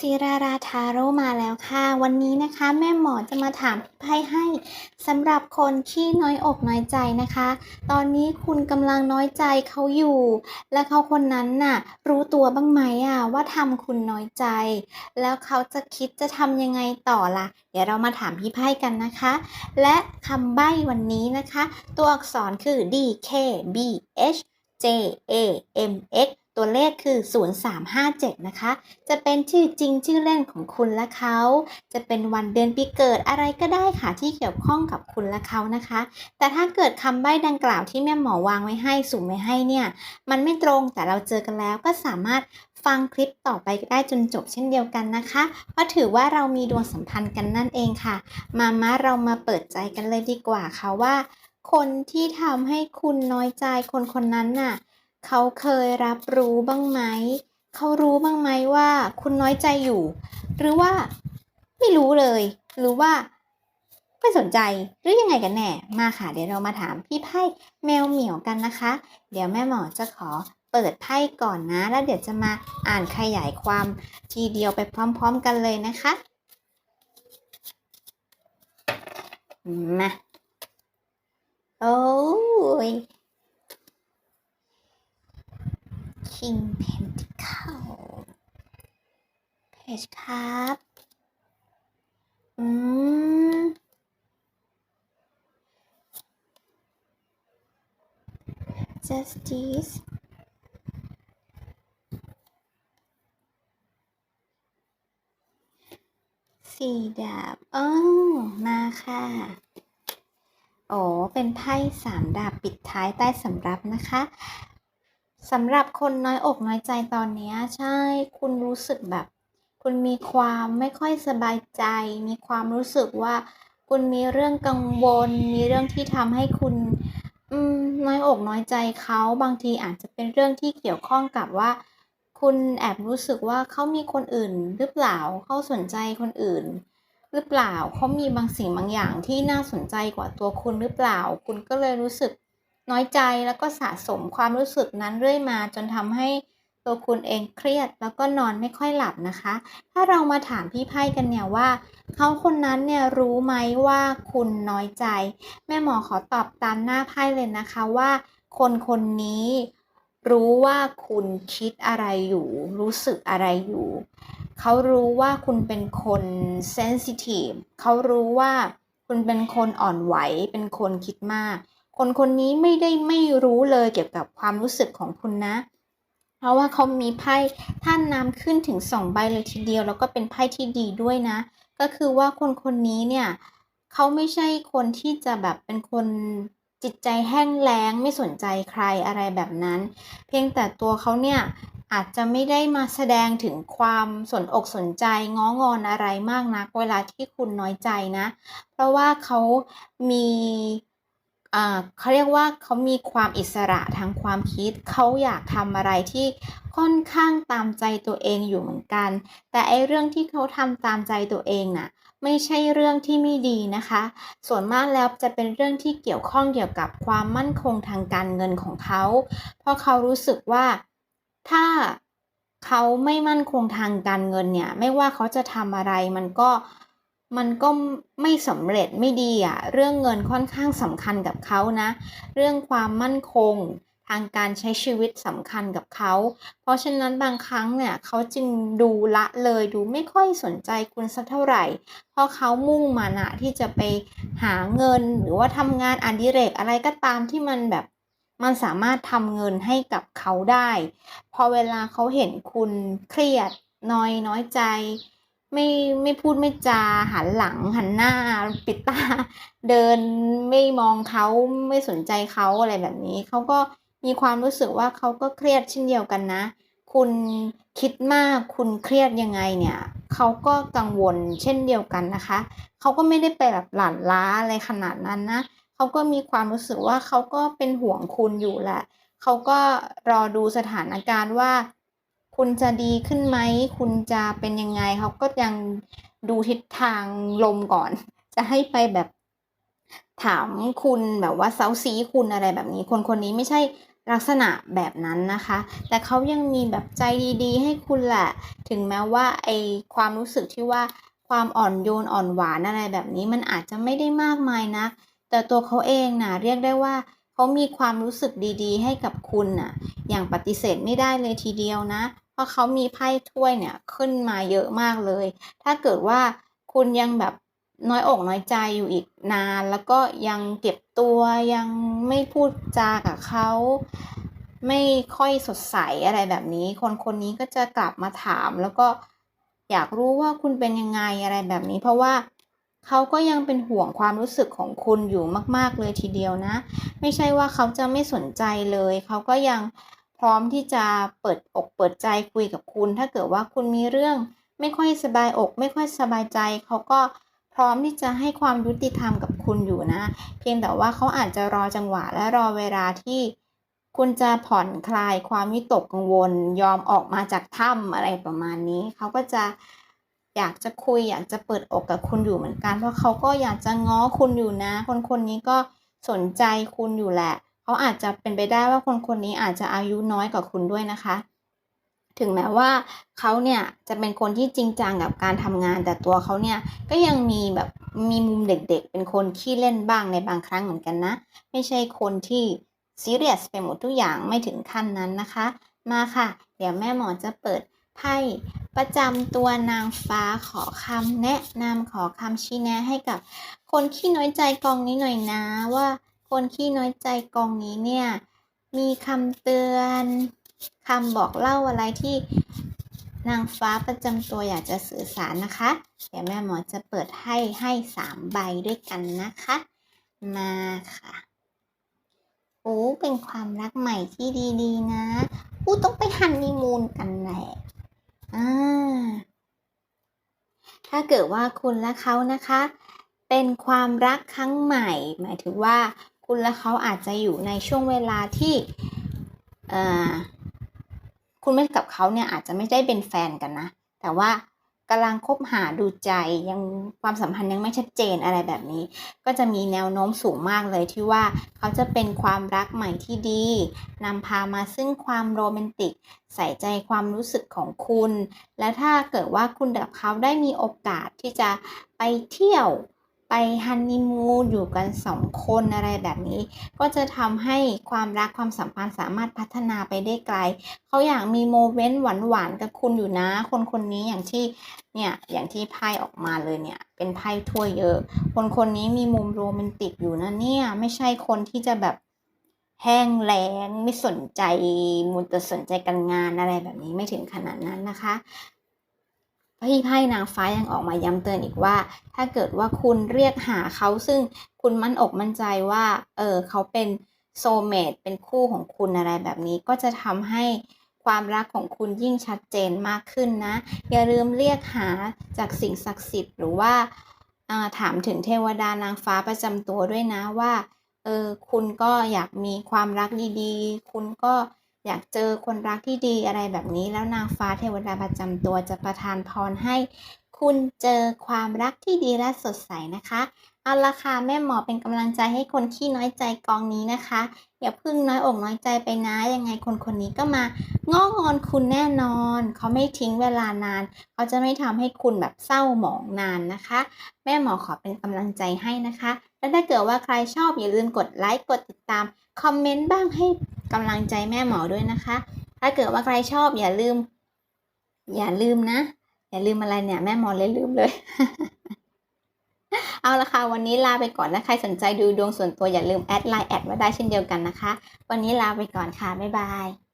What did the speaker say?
ศิราราทาโร่มาแล้วค่ะ วันนี้นะคะแม่หมอจะมาถามไพ่ให้สำหรับคนที่น้อยอกน้อยใจนะคะ ตอนนี้คุณกำลังน้อยใจเขาอยู่ และเขาคนนั้นน่ะ รู้ตัวบ้างไหมอะว่าทำคุณน้อยใจ แล้วเขาจะคิดจะทำยังไงต่อล่ะ เดี๋ยวเรามาถามพี่ไพ่กันนะคะ และคำใบ้วันนี้นะคะ ตัวอักษรคือ D K B H J A M X ตัวเลขคือ 0357 นะคะ จะเป็นชื่อจริงชื่อเล่นของคุณและเขา จะเป็นวันเดือนปีเกิดอะไรก็ได้ค่ะที่เกี่ยวข้องกับคุณและเขานะคะ แต่ถ้าเกิดคำใบ้ดังกล่าวที่แม่หมอวางไว้ให้สุ่มไว้ให้เนี่ย มันไม่ตรงแต่เราเจอกันแล้วก็สามารถฟังคลิปต่อไปได้จนจบเช่นเดียวกันนะคะ เพราะถือว่าเรามีดวงสัมพันธ์กันนั่นเองค่ะ มามาเรามาเปิดใจกันเลยดีกว่าค่ะว่า คนที่ทำให้คุณน้อยใจคนคนนั้นน่ะ เขาเคยรับรู้บ้างไหม เขารู้บ้างไหมว่าคุณน้อยใจอยู่ หรือว่าไม่รู้เลย หรือว่าไม่สนใจหรือยังไงกันแน่ มาค่ะ เดี๋ยวเรามาถามพี่ไพ่แมวเหมียวกันนะคะ เดี๋ยวแม่หมอจะขอเปิดไพ่ก่อนนะ แล้วเดี๋ยวจะมาอ่านขยายความทีเดียวไปพร้อม ๆ กันเลยนะคะมาโอ้ย King Pentacle เพจครับ อืม Justice สี่ดาบเออมาค่ะ โอ้เป็นไพ่สามดาบปิดท้ายใต้สำรับนะคะ สำหรับคนน้อยอกน้อยใจตอนนี้ใช่คุณรู้สึกแบบ คุณมีความไม่ค่อยสบายใจ มีความรู้สึกว่า คุณมีเรื่องกังวล มีเรื่องที่ทำให้คุณน้อยอกน้อยใจเขาบางทีอาจจะเป็นเรื่องที่เกี่ยวข้องกับว่า คุณแอบรู้สึกว่าเขามีคนอื่น หรือเปล่าเขาสนใจคนอื่น หรือเปล่าเขามีบางสิ่งบางอย่างที่น่าสนใจกว่าตัวคุณหรือเปล่า คุณก็เลยรู้สึก น้อยใจแล้วก็สะสมความรู้สึกนั้นเรื่อยมาจนทำให้ตัวคุณเองเครียดแล้วก็นอนไม่ค่อยหลับนะคะ ถ้าเรามาถามพี่ไพ่กันเนี่ยว่า เขาคนนั้นเนี่ยรู้ไหมว่าคุณน้อยใจ แม่หมอขอตอบตามหน้าไพ่เลยนะคะว่า คนคนนี้รู้ว่าคุณคิดอะไรอยู่ รู้สึกอะไรอยู่ เขารู้ว่าคุณเป็นคนเซนซิทีฟเขารู้ว่าคุณเป็นคนอ่อนไหว เป็นคนคิดมาก คนคนนี้ไม่ได้ไม่รู้เลยเกี่ยวกับความรู้สึกของคุณนะ เพราะว่าเขามีไพ่ท่านนำขึ้นถึงสองใบเลยทีเดียว แล้วก็เป็นไพ่ที่ดีด้วยนะ ก็คือว่าคนคนนี้เนี่ยเขาไม่ใช่คนที่จะแบบเป็นคนจิตใจแห้งแล้งไม่สนใจใครอะไรแบบนั้น เพียงแต่ตัวเขาเนี่ยอาจจะไม่ได้มาแสดงถึงความสนอกสนใจง้องอนอะไรมากนัก เวลาที่คุณน้อยใจนะ เพราะว่าเขามี เขาเรียกว่าเขามีความอิสระทางความคิด เขาอยากทำอะไรที่ค่อนข้างตามใจตัวเองอยู่เหมือนกัน แต่ไอเรื่องที่เขาทำตามใจตัวเองน่ะไม่ใช่เรื่องที่ไม่ดีนะคะ ส่วนมากแล้วจะเป็นเรื่องที่เกี่ยวข้องเกี่ยวกับความมั่นคงทางการเงินของเขา เพราะเขารู้สึกว่าถ้าเขาไม่มั่นคงทางการเงินเนี่ย ไม่ว่าเขาจะทำอะไรมันก็ มันก็ไม่สำเร็จไม่ดีอะเรื่องเงินค่อนข้างสำคัญกับเขานะ เรื่องความมั่นคงทางการใช้ชีวิตสำคัญกับเขา เพราะฉะนั้นบางครั้งเนี่ยเขาจึงดูละเลยดูไม่ค่อยสนใจคุณสักเท่าไหร่ เพราะเขามุ่งมานะที่จะไปหาเงินหรือว่าทำงานอดิเรกอะไรก็ตามที่มันแบบมันสามารถทำเงินให้กับเขาได้ พอเวลาเขาเห็นคุณเครียดน้อยน้อยใจ ไม่ไม่พูดไม่จาหันหลังหันหน้า ปิดตา เดินไม่มองเขาไม่สนใจเขาอะไรแบบนี้เขาก็มีความรู้สึกว่าเขาก็เครียดเช่นเดียวกันนะ คุณคิดมากคุณเครียดยังไงเนี่ยเขาก็กังวลเช่นเดียวกันนะคะเขาก็ไม่ได้ไปแบบหลั่นล้าอะไรขนาดนั้นนะเขาก็มีความรู้สึกว่าเขาก็เป็นห่วงคุณอยู่แหละเขาก็รอดูสถานการณ์ว่า คุณจะดีขึ้นไหม คุณจะเป็นยังไงเขาก็ยังดูทิศทางลมก่อน จะให้ไปแบบถามคุณแบบว่าเซาซีคุณอะไรแบบนี้ คนคนนี้ไม่ใช่ลักษณะแบบนั้นนะคะ แต่เขายังมีแบบใจดีๆ ให้คุณแหละ ถึงแม้ว่าไอความรู้สึกที่ว่าความอ่อนโยนอ่อนหวานอะไรแบบนี้มันอาจจะไม่ได้มากมายนะ แต่ตัวเขาเองนะเรียกได้ว่าเขามีความรู้สึกดีๆ ให้กับคุณน่ะ อย่างปฏิเสธไม่ได้เลยทีเดียวนะ เพราะเขามีไพ่ถ้วยเนี่ยขึ้นมาเยอะมากเลย ถ้าเกิดว่าคุณยังแบบน้อยอกน้อยใจอยู่อีกนาน แล้วก็ยังเก็บตัวยังไม่พูดจากับเขาไม่ค่อยสดใสอะไรแบบนี้ คนคนนี้ก็จะกลับมาถาม แล้วก็อยากรู้ว่าคุณเป็นยังไงอะไรแบบนี้ เพราะว่าเขาก็ยังเป็นห่วงความรู้สึกของคุณอยู่มาก ๆ เลยทีเดียวนะ ไม่ใช่ว่าเขาจะไม่สนใจเลย เขาก็ยัง พร้อมที่จะเปิดอกเปิดใจคุยกับคุณ ถ้าเกิดว่าคุณมีเรื่องไม่ค่อยสบายอก ไม่ค่อยสบายใจ เขาก็พร้อมที่จะให้ความยุติธรรมกับคุณอยู่นะ เพียงแต่ว่าเขาอาจจะรอจังหวะและรอเวลาที่คุณจะผ่อนคลายความวิตกกังวล ยอมออกมาจากถ้ำอะไรประมาณนี้ เขาก็จะอยากจะคุยอยากจะเปิดอกกับคุณอยู่เหมือนกัน เพราะเขาก็อยากจะง้อคุณอยู่นะ คนคนนี้ก็สนใจคุณอยู่แหละ เขาอาจจะเป็นไปได้ว่าคนคนนี้อาจจะอายุน้อยกว่าคุณด้วยนะคะ ถึงแม้ว่าเขาเนี่ยจะเป็นคนที่จริงจังกับการทำงาน แต่ตัวเขาเนี่ยก็ยังมีแบบมีมุมเด็กๆ เป็นคนขี้เล่นบ้างในบางครั้งเหมือนกันนะ ไม่ใช่คนที่ซีเรียสไปหมดทุกอย่างไม่ถึงขั้นนั้นนะคะ มาค่ะ เดี๋ยวแม่หมอจะเปิดไพ่ประจำตัวนางฟ้าขอคำแนะนำขอคำชี้แนะให้กับ คนขี้น้อยใจกองนี้หน่อยนะว่า คนขี้น้อยใจกองนี้เนี่ย มีคำเตือนคำบอกเล่าอะไรที่นางฟ้าประจำตัวอยากจะสื่อสารนะคะ เดี๋ยวแม่หมอจะเปิดให้ให้สามใบด้วยกันนะคะ มาค่ะ โอ้ เป็นความรักใหม่ที่ดีๆนะอู้ต้องไปฮันนีมูนกันแหละอ่าถ้าเกิดว่าคุณและเขานะคะ เป็นความรักครั้งใหม่ หมายถึงว่า คุณและเขาอาจจะอยู่ในช่วงเวลาที่คุณไม่กับเขาเนี่ยอาจจะไม่ได้เป็นแฟนกันนะ แต่ว่ากำลังคบหาดูใจยังความสัมพันธ์ยังไม่ชัดเจนอะไรแบบนี้ ก็จะมีแนวโน้มสูงมากเลยที่ว่าเขาจะเป็นความรักใหม่ที่ดีนำพามาซึ่งความโรแมนติก ใส่ใจความรู้สึกของคุณ และถ้าเกิดว่าคุณกับเขาได้มีโอกาสที่จะไปเที่ยว ไปฮันนีมูนอยู่กันสองคนอะไรแบบนี้ ก็จะทำให้ความรักความสัมพันธ์สามารถพัฒนาไปได้ไกล เขาอยากมีโมเมนต์หวานๆกับคุณอยู่นะ คนคนนี้อย่างที่เนี่ยอย่างที่ไพ่ออกมาเลยเนี่ยเป็นไพ่ถ้วยเยอะ คนคนนี้มีมุมโรแมนติกอยู่นะเนี่ยไม่ใช่คนที่จะแบบแห้งแล้งไม่สนใจมุนแต่สนใจการงานอะไรแบบนี้ไม่ถึงขนาดนั้นนะคะ พี่ไพ่นางฟ้ายังออกมาย้ำเตือนอีกว่า ถ้าเกิดว่าคุณเรียกหาเขาซึ่งคุณมั่นอกมั่นใจว่า เออเขาเป็นโซเมตเป็นคู่ของคุณอะไรแบบนี้ ก็จะทำให้ความรักของคุณยิ่งชัดเจนมากขึ้นนะ อย่าลืมเรียกหาจากสิ่งศักดิ์สิทธิ์หรือว่าถามถึงเทวดานางฟ้าประจำตัวด้วยนะว่า เออคุณก็อยากมีความรักดีๆ คุณก็ อยากเจอคนรักที่ดีอะไรแบบนี้ แล้วนางฟ้าเทวดาประจำตัวจะประทานพรให้คุณเจอความรักที่ดีและสดใสนะคะเอาละค่ะแม่หมอเป็นกำลังใจให้คนที่น้อยใจกองนี้นะคะอย่าพึ่งน้อยอกน้อยใจไปนะ ยังไงคนคนนี้ก็มาง้องอนคุณแน่นอน เขาไม่ทิ้งเวลานาน เขาจะไม่ทำให้คุณแบบเศร้าหมองนานนะคะ แม่หมอขอเป็นกำลังใจให้นะคะ และถ้าเกิดว่าใครชอบอย่าลืมกดไลค์กดติดตามคอมเมนต์บ้างให้ กำลังใจแม่หมอด้วยนะคะ ถ้าเกิดว่าใครชอบอย่าลืม อย่าลืมนะ อย่าลืมอะไรเนี่ย แม่หมอเลยลืมเลย เอาละค่ะวันนี้ลาไปก่อนนะใครสนใจดูดวงส่วนตัวอย่าลืมแอดไลน์แอดมาได้เช่นเดียวกันนะคะ วันนี้ลาไปก่อนค่ะ บ๊ายบาย